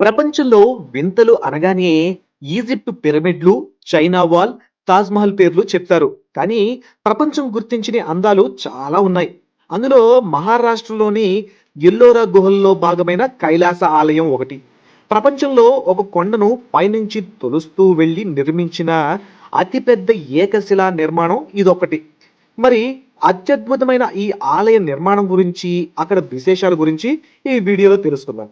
ప్రపంచంలో వింతలు అనగానే ఈజిప్ట్ పిరమిడ్లు చైనా వాల్ తాజ్మహల్ పేర్లు చెప్తారు. కానీ ప్రపంచం గుర్తించిన అందాలు చాలా ఉన్నాయి. అందులో మహారాష్ట్రలోని ఎల్లోరా గుహల్లో భాగమైన కైలాస ఆలయం ఒకటి. ప్రపంచంలో ఒక కొండను పైనుంచి తొలుస్తూ వెళ్ళి నిర్మించిన అతిపెద్ద ఏకశిలా నిర్మాణం ఇదొకటి. మరి అత్యద్భుతమైన ఈ ఆలయ నిర్మాణం గురించి అక్కడ విశేషాల గురించి ఈ వీడియోలో తెలుసుకుందాం.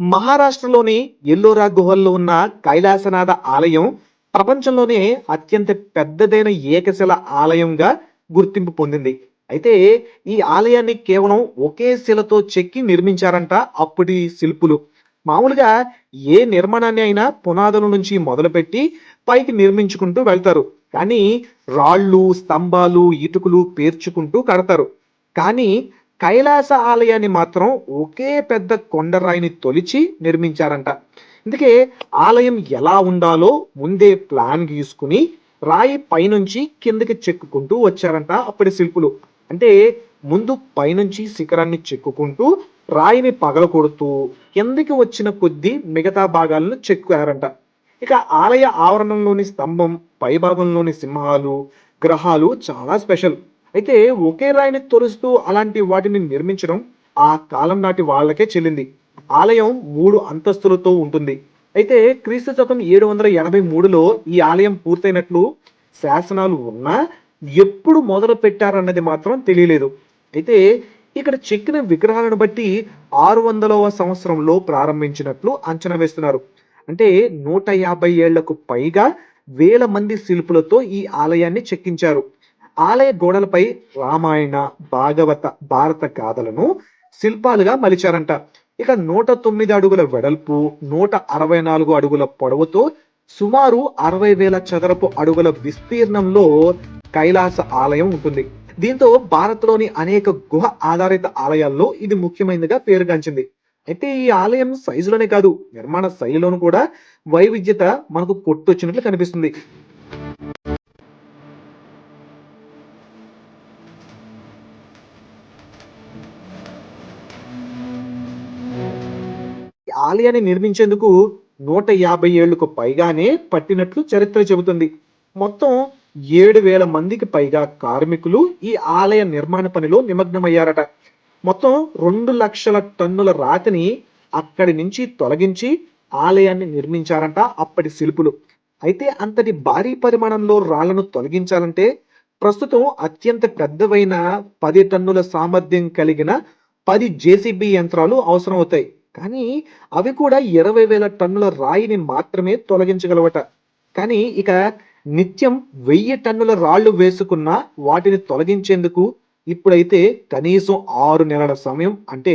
మహారాష్ట్రలోని ఎల్లోరా గుహల్లో ఉన్న కైలాసనాథ ఆలయం ప్రపంచంలోనే అత్యంత పెద్దదైన ఏకశిల ఆలయంగా గుర్తింపు పొందింది. అయితే ఈ ఆలయాన్ని కేవలం ఒకే శిలతో చెక్కి నిర్మించారంట అప్పటి శిల్పులు. మామూలుగా ఏ నిర్మాణాన్ని అయినా పునాదుల నుంచి మొదలుపెట్టి పైకి నిర్మించుకుంటూ వెళ్తారు. కానీ రాళ్ళు స్తంభాలు ఇటుకలు పేర్చుకుంటూ కడతారు. కానీ కైలాస ఆలయాన్ని మాత్రం ఒకే పెద్ద కొండరాయిని తొలిచి నిర్మించారంట. అందుకే ఆలయం ఎలా ఉండాలో ముందే ప్లాన్ గీసుకుని రాయి పైనుంచి కిందకి చెక్కుకుంటూ వచ్చారంట అప్పటి శిల్పులు. అంటే ముందు పైనుంచి శిఖరాన్ని చెక్కుకుంటూ రాయిని పగలకొడుతూ కిందకి వచ్చిన కొద్దీ మిగతా భాగాలను చెక్కారంట. ఇక ఆలయ ఆవరణంలోని స్తంభం పైభాగంలోని సింహాలు గ్రహాలు చాలా స్పెషల్. అయితే ఒకే రాయిని తొలుస్తూ అలాంటి వాటిని నిర్మించడం ఆ కాలం నాటి వాళ్ళకే చెల్లింది. ఆలయం మూడు అంతస్తులతో ఉంటుంది. అయితే క్రీస్తు శకం ఏడు వందల ఎనభై మూడులో ఈ ఆలయం పూర్తయినట్లు శాసనాలు ఉన్నా ఎప్పుడు మొదలు పెట్టారన్నది మాత్రం తెలియలేదు. అయితే ఇక్కడ చెక్కిన విగ్రహాలను బట్టి ఆరు వందలవ సంవత్సరంలో ప్రారంభించినట్లు అంచనా వేస్తున్నారు. అంటే నూట యాభై ఏళ్ళకు పైగా వేల మంది శిల్పులతో ఈ ఆలయాన్ని చెక్కించారు. ఆలయ గోడలపై రామాయణ భాగవత భారత గాథలను శిల్పాలుగా మలిచారంట. ఇక నూట తొమ్మిది అడుగుల వెడల్పు నూట అరవై నాలుగు అడుగుల పొడవుతో సుమారు అరవై వేల చదరపు అడుగుల విస్తీర్ణంలో కైలాస ఆలయం ఉంటుంది. దీంతో భారత్లోని అనేక గుహ ఆధారిత ఆలయాల్లో ఇది ముఖ్యమైనదిగా పేరుగాంచింది. అయితే ఈ ఆలయం సైజులోనే కాదు నిర్మాణ శైలిలోనూ కూడా వైవిధ్యత మనకు కొట్టొచ్చినట్లు కనిపిస్తుంది. ఆలయాన్ని నిర్మించేందుకు నూట యాభై ఏళ్ళకు పైగానే పట్టినట్లు చరిత్ర చెబుతుంది. మొత్తం ఏడు వేల మందికి పైగా కార్మికులు ఈ ఆలయ నిర్మాణ పనిలో నిమగ్నమయ్యారట. మొత్తం రెండు లక్షల టన్నుల రాతిని అక్కడి నుంచి తొలగించి ఆలయాన్ని నిర్మించారంట అప్పటి శిల్పులు. అయితే అంతటి భారీ పరిమాణంలో రాళ్ళను తొలగించాలంటే ప్రస్తుతం అత్యంత పెద్దవైన పది టన్నుల సామర్థ్యం కలిగిన పది జేసీబీ యంత్రాలు అవసరం అవుతాయి కానీ అవి కూడా ఇరవై వేల టన్నుల రాయిని మాత్రమే తొలగించగలవట. కానీ ఇక నిత్యం వెయ్యి టన్నుల రాళ్ళు వేసుకున్న వాటిని తొలగించేందుకు ఇప్పుడైతే కనీసం ఆరు నెలల సమయం అంటే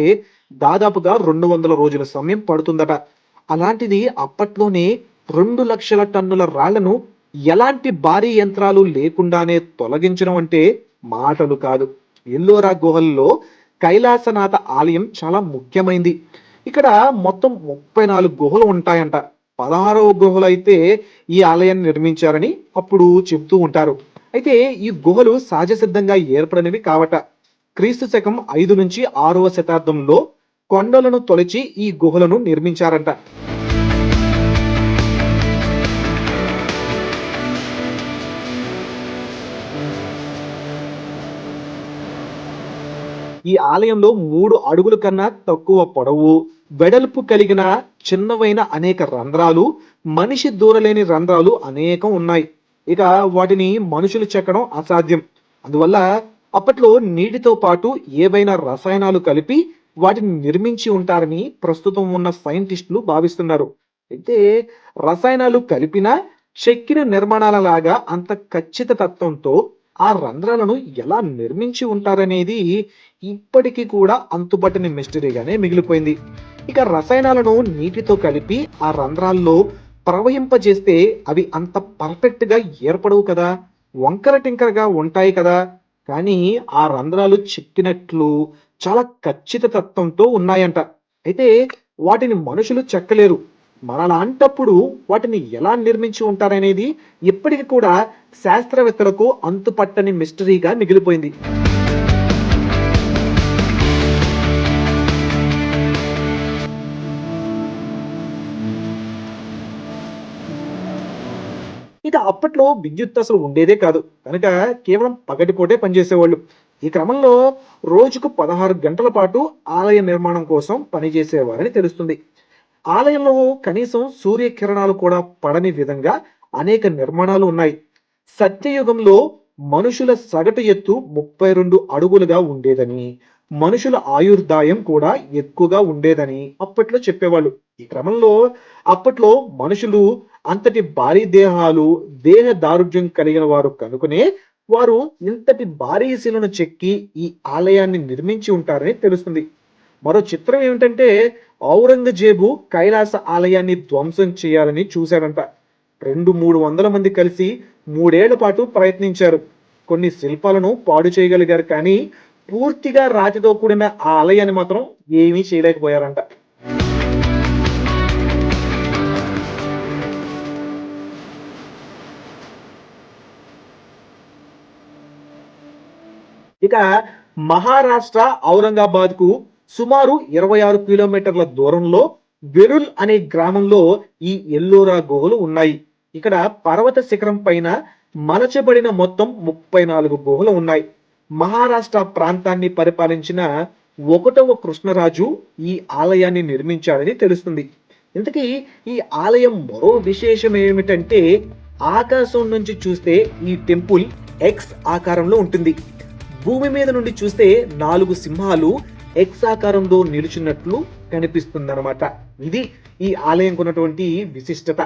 దాదాపుగా రెండు వందల రోజుల సమయం పడుతుందట. అలాంటిది అప్పట్లోనే రెండు లక్షల టన్నుల రాళ్ళను ఎలాంటి భారీ యంత్రాలు లేకుండానే తొలగించడం అంటే మాటలు కాదు. ఎల్లోరా గుహల్లో కైలాసనాథ ఆలయం చాలా ముఖ్యమైంది. ఇక్కడ మొత్తం ముప్పై నాలుగు గుహలు ఉంటాయంట. పదహారవ గుహలు అయితే ఈ ఆలయాన్ని నిర్మించారని అప్పుడు చెబుతూ ఉంటారు. అయితే ఈ గుహలు సహజ సిద్ధంగా ఏర్పడినవి కావట. క్రీస్తు శకం ఐదు నుంచి ఆరవ శతాబ్దంలో కొండలను తొలచి ఈ గుహలను నిర్మించారంట. ఈ ఆలయంలో మూడు అడుగుల కన్నా తక్కువ పొడవు వెడల్పు కలిగిన చిన్నవైన అనేక రంధ్రాలు మనిషి దూరలేని రంధ్రాలు అనేకం ఉన్నాయి. ఇక వాటిని మనుషులు చెక్కడం అసాధ్యం. అందువల్ల అప్పట్లో నీటితో పాటు ఏవైనా రసాయనాలు కలిపి వాటిని నిర్మించి ఉంటారని ప్రస్తుతం ఉన్న సైంటిస్టులు భావిస్తున్నారు. అయితే రసాయనాలు కలిపిన చెక్కిన నిర్మాణాల లాగా అంత ఖచ్చిత తత్వంతో ఆ రంధ్రాలను ఎలా నిర్మించి ఉంటారనేది ఇప్పటికీ కూడా అంతుబట్టని మిస్టరీగానే మిగిలిపోయింది. ఇక రసాయనాలను నీటితో కలిపి ఆ రంధ్రాల్లో ప్రవహింపజేస్తే అవి అంత పర్ఫెక్ట్గా ఏర్పడవు కదా వంకర టింకరగా ఉంటాయి కదా. కానీ ఆ రంధ్రాలు చెక్కినట్లు చాలా ఖచ్చితత్వంతో ఉన్నాయంట. అయితే వాటిని మనుషులు చెక్కలేరు. మరలాంటప్పుడు వాటిని ఎలా నిర్మించి ఉంటారనేది ఇప్పటికి కూడా శాస్త్రవేత్తలకు అంతుపట్టని మిస్టరీగా మిగిలిపోయింది. ఇక అప్పట్లో విద్యుత్ అసలు ఉండేదే కాదు. కనుక కేవలం పగటిపూటే పనిచేసేవాళ్ళు. ఈ క్రమంలో రోజుకు పదహారు గంటల పాటు ఆలయ నిర్మాణం కోసం పనిచేసేవారని తెలుస్తుంది. ఆలయంలో కనీసం సూర్యకిరణాలు కూడా పడని విధంగా అనేక నిర్మాణాలు ఉన్నాయి. సత్యయుగంలో మనుషుల సగటు ఎత్తు ముప్పై రెండు అడుగులుగా ఉండేదని మనుషుల ఆయుర్దాయం కూడా ఎక్కువగా ఉండేదని అప్పట్లో చెప్పేవాళ్ళు. ఈ క్రమంలో అప్పట్లో మనుషులు అంతటి భారీ దేహాలు దేహ దారుఢ్యం కలిగిన వారు కనుకనే వారు ఇంతటి భారీ శిలను చెక్కి ఈ ఆలయాన్ని నిర్మించి ఉంటారని తెలుస్తుంది. మరో చిత్రం ఏమిటంటే ఔరంగజేబు కైలాస ఆలయాన్ని ధ్వంసం చేయాలని చూశాడంట. రెండు మూడు వందల మంది కలిసి మూడేళ్ళ పాటు ప్రయత్నించారు. కొన్ని శిల్పాలను పాడు చేయగలిగారు కానీ పూర్తిగా రాతితో కూడిన ఆ ఆలయాన్ని మాత్రం ఏమీ చేయలేకపోయారంట. ఇక మహారాష్ట్ర ఔరంగాబాద్కు సుమారు ఇరవై ఆరు కిలోమీటర్ల దూరంలో వెరుల్ అనే గ్రామంలో ఈ ఎల్లోరా గుహలు ఉన్నాయి. ఇక్కడ పర్వత శిఖరం పైన మలచబడిన మొత్తం ముప్పై నాలుగు గుహలు ఉన్నాయి. మహారాష్ట్ర ప్రాంతాన్ని పరిపాలించిన ఒకటవ కృష్ణరాజు ఈ ఆలయాన్ని నిర్మించాడని తెలుస్తుంది. ఇంతకీ ఈ ఆలయం మరో విశేషం ఏమిటంటే ఆకాశం నుంచి చూస్తే ఈ టెంపుల్ ఎక్స్ ఆకారంలో ఉంటుంది. భూమి మీద నుండి చూస్తే నాలుగు సింహాలు ఎక్స్ ఆకారంలో నిలుచున్నట్లు కనిపిస్తుందన్నమాట. ఇది ఈ ఆలయం ఉన్నటువంటి విశిష్టత.